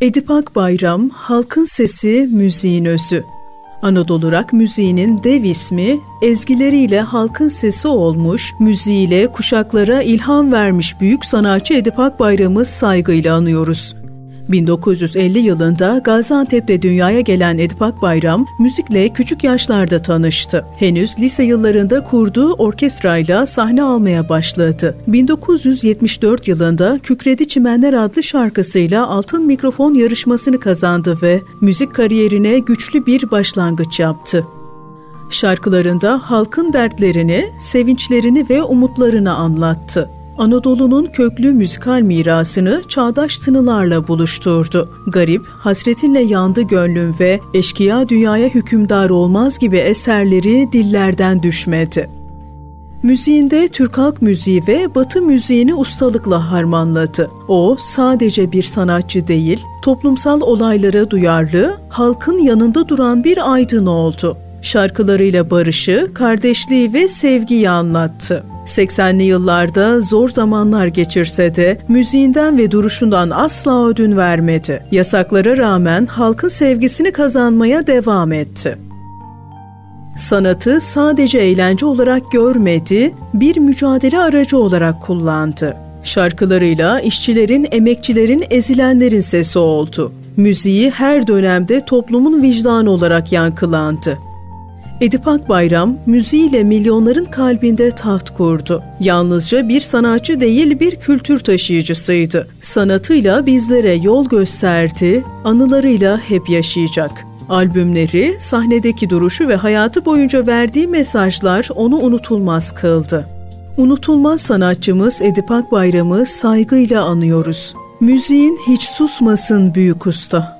Edip Akbayram, halkın sesi, müziğin özü. Anadolu rock müziğinin dev ismi, ezgileriyle halkın sesi olmuş, müziğiyle kuşaklara ilham vermiş büyük sanatçı Edip Akbayram'ı saygıyla anıyoruz. 1950 yılında Gaziantep'te dünyaya gelen Edip Akbayram müzikle küçük yaşlarda tanıştı. Henüz lise yıllarında kurduğu orkestrayla sahne almaya başladı. 1974 yılında Kükredi Çimenler adlı şarkısıyla Altın Mikrofon yarışmasını kazandı ve müzik kariyerine güçlü bir başlangıç yaptı. Şarkılarında halkın dertlerini, sevinçlerini ve umutlarını anlattı. Anadolu'nun köklü müzikal mirasını çağdaş tınılarla buluşturdu. Garip, hasretinle yandı gönlüm ve eşkıya dünyaya hükümdar olmaz gibi eserleri dillerden düşmedi. Müziğinde Türk halk müziği ve Batı müziğini ustalıkla harmanladı. O sadece bir sanatçı değil, toplumsal olaylara duyarlı, halkın yanında duran bir aydın oldu. Şarkılarıyla barışı, kardeşliği ve sevgiyi anlattı. 80'li yıllarda zor zamanlar geçirse de müziğinden ve duruşundan asla ödün vermedi. Yasaklara rağmen halkın sevgisini kazanmaya devam etti. Sanatı sadece eğlence olarak görmedi, bir mücadele aracı olarak kullandı. Şarkılarıyla işçilerin, emekçilerin, ezilenlerin sesi oldu. Müziği her dönemde toplumun vicdanı olarak yankılandı. Edip Akbayram müziğiyle milyonların kalbinde taht kurdu. Yalnızca bir sanatçı değil bir kültür taşıyıcısıydı. Sanatıyla bizlere yol gösterdi, anılarıyla hep yaşayacak. Albümleri, sahnedeki duruşu ve hayatı boyunca verdiği mesajlar onu unutulmaz kıldı. Unutulmaz sanatçımız Edip Akbayram'ı saygıyla anıyoruz. Müziğin hiç susmasın büyük usta.